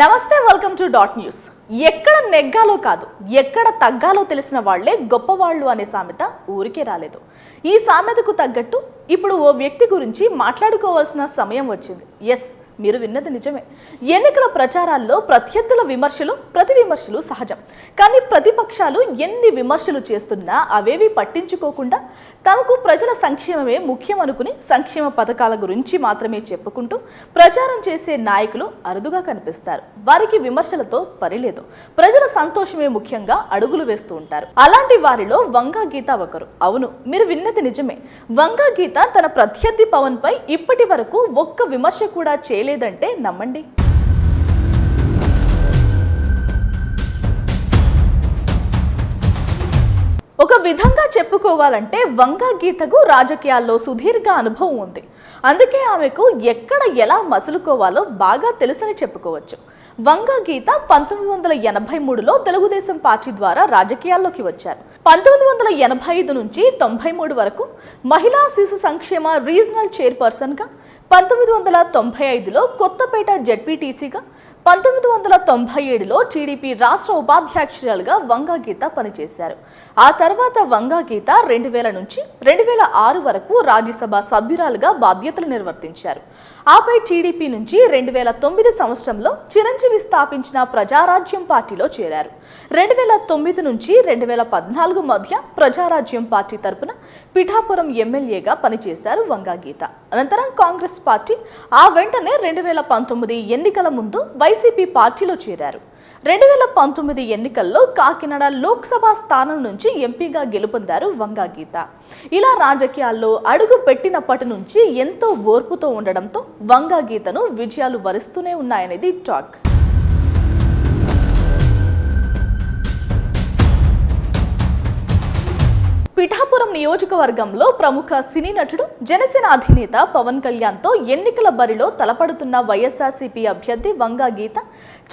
నమస్తే welcome to dot news. ఎక్కడ నెగ్గాలో కాదు ఎక్కడ తగ్గాలో తెలిసిన వాళ్ళే గొప్పవాళ్ళు అనే సామెత ఊరికే రాలేదు. ఈ సామెతకు తగ్గట్టు ఇప్పుడు ఓ వ్యక్తి గురించి మాట్లాడుకోవాల్సిన సమయం వచ్చింది. ఎస్ మీరు విన్నది నిజమే. ఎన్నికల ప్రచారాల్లో ప్రత్యర్థుల విమర్శలు ప్రతి విమర్శలు సహజం. కానీ ప్రతిపక్షాలు ఎన్ని విమర్శలు చేస్తున్నా అవేవి పట్టించుకోకుండా తమకు ప్రజల సంక్షేమమే ముఖ్యం అనుకుని సంక్షేమ పథకాల గురించి మాత్రమే చెప్పుకుంటూ ప్రచారం చేసే నాయకులు అరుదుగా కనిపిస్తారు. వారికి విమర్శలతో పరిలేదు ప్రజల సంతోషమే ముఖ్యంగా అడుగులు వేస్తూ ఉంటారు. అలాంటి వారిలో వంగా గీత ఒకరు. అవును మీరు విన్నది నిజమే. వంగా గీత తన ప్రత్యర్థి పవన్ పై ఇప్పటి వరకు ఒక్క విమర్శ కూడా చేయలేదంటే నమ్మండి. విధంగా చెప్పుకోవాలంటే వంగా గీతకు రాజకీయాల్లో సుదీర్ఘ అనుభవం ఉంది. అందుకే ఆమెకు ఎక్కడ ఎలా మసులుకోవాలో బాగా తెలుసని చెప్పుకోవచ్చు. వంగా గీత పంతొమ్మిది వందల ఎనభై మూడులో తెలుగుదేశం పార్టీ ద్వారా రాజకీయాల్లోకి వచ్చారు. పంతొమ్మిది వందల ఎనభై ఐదు నుంచి తొంభై మూడు వరకు మహిళా శిశు సంక్షేమ రీజనల్ చైర్పర్సన్గా పంతొమ్మిది వందల తొంభై ఐదులో కొత్తపేట జడ్పీటీసీగా పంతొమ్మిది వందల తొంభై ఏడులో టీడీపీ రాష్ట్ర ఉపాధ్యక్షురాలుగా వంగ గీత పనిచేశారు. ఆ తర్వాత వంగా గీత రెండు వేల నుంచి రెండు వేల ఆరు వరకు రాజ్యసభ సభ్యురాలుగా బాధ్యతలు నిర్వర్తించారు. ఆపై టీడీపీ నుంచి రెండు వేల తొమ్మిది సంవత్సరంలో చిరంజీవి స్థాపించిన ప్రజారాజ్యం పార్టీలో చేరారు. రెండు వేల తొమ్మిది నుంచి రెండు వేల పద్నాలుగు మధ్య ప్రజారాజ్యం పార్టీ తరపున పిఠాపురం ఎమ్మెల్యేగా పనిచేశారు వంగా గీత. అనంతరం కాంగ్రెస్ పార్టీ ఆ వెంటనే రెండు వేల పంతొమ్మిది ఎన్నికల ముందు వైసీపీ పార్టీలో చేరారు. రెండు వేల పంతొమ్మిది ఎన్నికల్లో కాకినాడ లోక్సభ స్థానం నుంచి ఎంపీగా గెలుపొందారు వంగా గీత. ఇలా రాజకీయాల్లో అడుగు పెట్టినప్పటి నుంచి ఎంతో ఓర్పుతో ఉండడంతో వంగా గీతను విజయాలు వరిస్తూనే ఉన్నాయనేది టాక్. పిఠాపురం నియోజకవర్గంలో ప్రముఖ సినీ నటుడు జనసేన అధినేత పవన్ కళ్యాణ్తో ఎన్నికల బరిలో తలపడుతున్న వైఎస్ఆర్సీపీ అభ్యర్థి వంగా గీత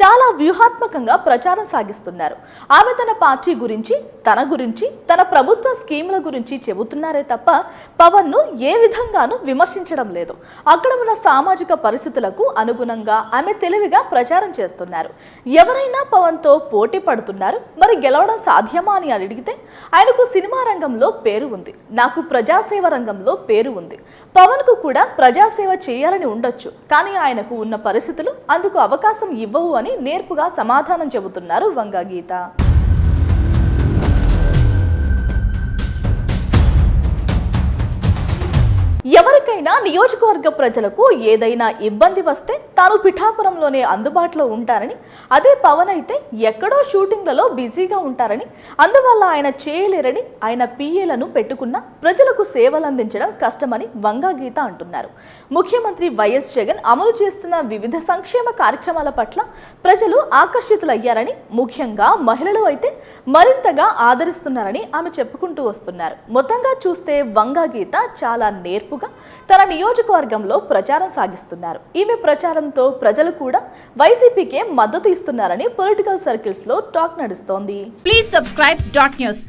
చాలా వ్యూహాత్మకంగా ప్రచారం సాగిస్తున్నారు. ఆమె తన పార్టీ గురించి తన గురించి తన ప్రభుత్వ స్కీముల గురించి చెబుతున్నారే తప్ప పవన్ను ఏ విధంగానూ విమర్శించడం లేదు. అక్కడ ఉన్న సామాజిక పరిస్థితులకు అనుగుణంగా ఆమె తెలివిగా ప్రచారం చేస్తున్నారు. ఎవరైనా పవన్తో పోటీ పడుతున్నారు మరి గెలవడం సాధ్యమా అని అడిగితే ఆయనకు సినిమా రంగంలో పేరు ఉంది. నాకు ప్రజాసేవ రంగంలో పేరు ఉంది. పవన్కు కూడా ప్రజాసేవ చేయాలని ఉండొచ్చు. కానీ ఆయనకు ఉన్న పరిస్థితులు అందుకు అవకాశం ఇవ్వవు అని నేర్పుగా సమాధానం చెబుతున్నారు వంగా గీత నియోజకవర్గ ప్రజలకు ఏదైనా ఇబ్బంది వస్తే తాను పిఠాపురంలోనే అందుబాటులో ఉంటారని అదే పవన్ అయితే ఎక్కడో షూటింగ్లలో బిజీగా ఉంటారని అందువల్ల ఆయన చేయలేరని ఆయన పిఏలను పెట్టుకున్న ప్రజలకు సేవలు అందించడం కష్టమని వంగా గీత అంటున్నారు. ముఖ్యమంత్రి వైఎస్ జగన్ అమలు చేస్తున్న వివిధ సంక్షేమ కార్యక్రమాల పట్ల ప్రజలు ఆకర్షితులయ్యారని ముఖ్యంగా మహిళలు అయితే మరింతగా ఆదరిస్తున్నారని ఆమె చెప్పుకుంటూ వస్తున్నారు. మొత్తంగా చూస్తే వంగా గీత చాలా నేర్పుగా తన నియోజకవర్గంలో ప్రచారం సాగిస్తున్నారు. ఈమె ప్రచారంతో ప్రజలు కూడా వైసీపీకే మద్దతు ఇస్తున్నారని పొలిటికల్ సర్కిల్స్లో టాక్ నడుస్తోంది. Please subscribe dot news